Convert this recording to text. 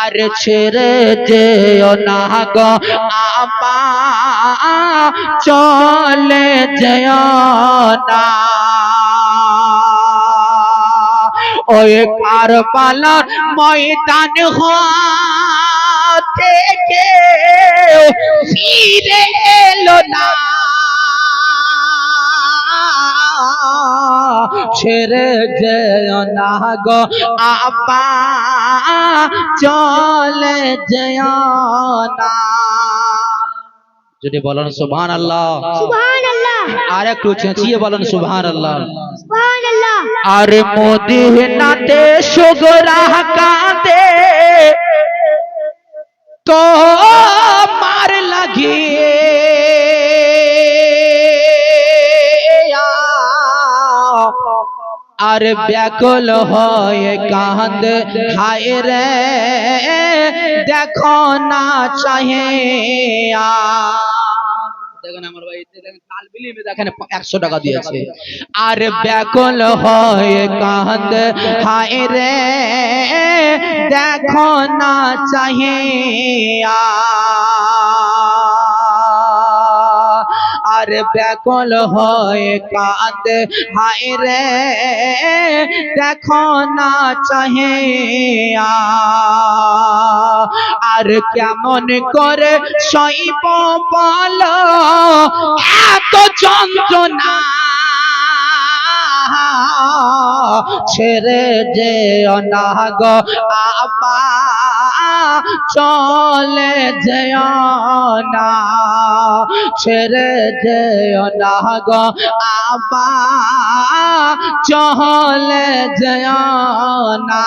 আর ছেড়ে যেও না গো, আপা, চলে যেও না। ওই কারবালার ময়দান থেকে ফিরে এলো না। ছেড়ে যেও না গো। আপা চলে যেও না। যদি বলেন সুবহান আল্লাহ সুবহানাল্লাহ। আর একটু চেঁচিয়ে বলেন সুবহান আল্লাহ সুবহানাল্লাহ। আর মদিনাতে সুগরা কাঁদে। আর ব্যাকুল হয়ে কাঁদ। হায় রে, দেখো না চাহে একশো টাকা আর ব্যাকুল হয়ে কাঁদ। হায় রে, দেখো না চাহে আর ব্যাকুল হয়ে কাঁদ। হায় রে, দেখো না চাহে আর কেমন করে সইব বল? এত যন্ত্রণা। ছেড়ে যে অনাগ আবা চলে যেও না ছেড়ে যেও না গো আবা চলে যেও না।